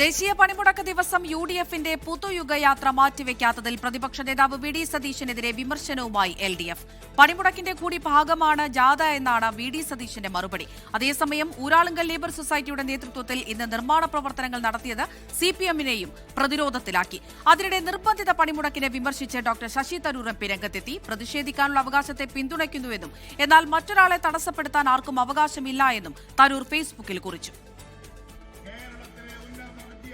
ദേശീയ പണിമുടക്ക് ദിവസം യു ഡി എഫിന്റെ പുതുയുഗ യാത്ര മാറ്റിവെക്കാത്തതിൽ പ്രതിപക്ഷ നേതാവ് വി ഡി സതീശനെതിരെ വിമർശനവുമായി എൽ ഡി എഫ്. പണിമുടക്കിന്റെ കൂടി ഭാഗമാണ് ജാഥ എന്നാണ് വി ഡി സതീശന്റെ മറുപടി. അതേസമയം ഊരാളുങ്കൽ ലേബർ സൊസൈറ്റിയുടെ നേതൃത്വത്തിൽ ഇന്ന് നിർമ്മാണ പ്രവർത്തനങ്ങൾ നടത്തിയത് സി പി എമ്മിനെയും പ്രതിരോധത്തിലാക്കി. അതിനിടെ നിർബന്ധിത പണിമുടക്കിനെ വിമർശിച്ച് doctor Shashi Tharoor M P രംഗത്തെത്തി. പ്രതിഷേധിക്കാനുള്ള അവകാശത്തെ പിന്തുണയ്ക്കുന്നുവെന്നും എന്നാൽ മറ്റൊരാളെ തടസ്സപ്പെടുത്താൻ ആർക്കും അവകാശമില്ല എന്നും തരൂർ ഫേസ്ബുക്കിൽ കുറിച്ചു.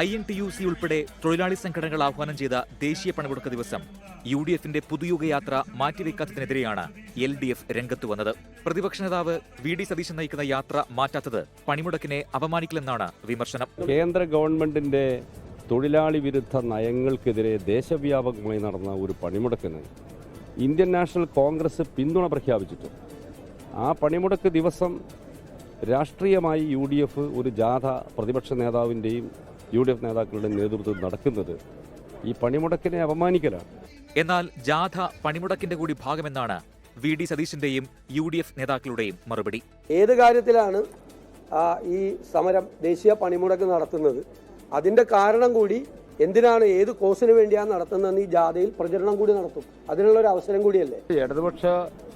I N T U C ഉൾപ്പെടെ തൊഴിലാളി സംഘടനകൾ ആഹ്വാനം ചെയ്ത ദേശീയ പണിമുടക്ക് ദിവസം യു ഡി എഫിന്റെ പുതുയുഗ യാത്ര മാറ്റിവെക്കാത്തതിനെതിരെയാണ് എൽ ഡി എഫ് രംഗത്ത് വന്നത്. പ്രതിപക്ഷ നേതാവ് വി ഡി സതീശൻ നയിക്കുന്ന യാത്ര മാറ്റാത്തത് പണിമുടക്കിനെ അപമാനിക്കില്ലെന്നാണ് വിമർശനം. കേന്ദ്ര ഗവൺമെന്റിന്റെ തൊഴിലാളി വിരുദ്ധ നയങ്ങൾക്കെതിരെ ദേശവ്യാപകമായി നടന്ന ഒരു പണിമുടക്കിന് ഇന്ത്യൻ നാഷണൽ കോൺഗ്രസ് പിന്തുണ പ്രഖ്യാപിച്ചിട്ടു ആ പണിമുടക്ക് ദിവസം രാഷ്ട്രീയമായി യു ഡി എഫ് ഒരു ജാഥ പ്രതിപക്ഷ നേതാവിന്റെയും യു ഡി എഫ് നേതാക്കളുടെ നേതൃത്വത്തിൽ നടക്കുന്നത് ഈ പണിമുടക്കിനെ അപമാനിക്കലാണ്. എന്നാൽ ജാഥ പണിമുടക്കിന്റെ കൂടി ഭാഗമെന്നാണ് വി ഡി സതീശിന്റെയും യു ഡി എഫ് നേതാക്കളുടെയും മറുപടി. ഏത് കാര്യത്തിലാണ് ഈ സമരം ദേശീയ പണിമുടക്ക് നടത്തുന്നത്? അതിന്റെ കാരണം കൂടി എന്തിനാണ് ഏത് കോസിന് വേണ്ടിയാണ് നടത്തുന്നതെന്ന് ഈ ജാഥയിൽ പ്രചരണം കൂടി നടത്തും? അതിനുള്ള ഒരു അവസരം കൂടിയല്ലേ? ഇടതുപക്ഷ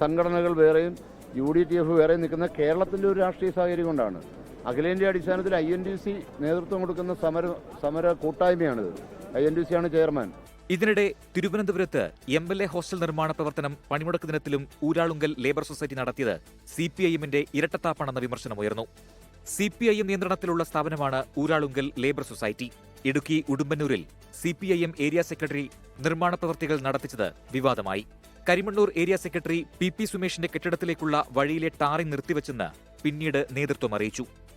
സംഘടനകൾ വേറെയും യു ഡി ടി എഫ് വേറെയും നിൽക്കുന്ന കേരളത്തിന്റെ ഒരു രാഷ്ട്രീയ സാഹചര്യം കൊണ്ടാണ്. അഖിലേന്ത്യാ അടിസ്ഥാനത്തിൽ ഐ എൻ ഡി സി നേതൃത്വം കൊടുക്കുന്ന സമര സമര കൂട്ടായ്മയാണിത്. ഐ എൻ ഡി സി ആണ് ചെയർമാൻ. ഇതിനിടെ തിരുവനന്തപുരത്ത് എം എൽ എ ഹോസ്റ്റൽ നിർമ്മാണ പ്രവർത്തനം പണിമുടക്ക് ദിനത്തിലും ഊരാളുങ്കൽ ലേബർ സൊസൈറ്റി നടത്തിയത് സി പി ഐ എമ്മിന്റെ ഇരട്ടത്താപ്പാണെന്ന വിമർശനമുയർന്നു സി പി ഐ എം നിയന്ത്രണത്തിലുള്ള സ്ഥാപനമാണ് Uralungal labour society. Idukki ഉടുമ്പന്നൂരിൽ C P I M area secretary നിർമ്മാണ പ്രവർത്തികൾ നടത്തിച്ചത് വിവാദമായി. Karimannoor area secretary P P സുമേഷിന്റെ കെട്ടിടത്തിലേക്കുള്ള വഴിയിലെ ടാറിംഗ് നിർത്തിവെച്ചെന്ന് പിന്നീട് നേതൃത്വം അറിയിച്ചു.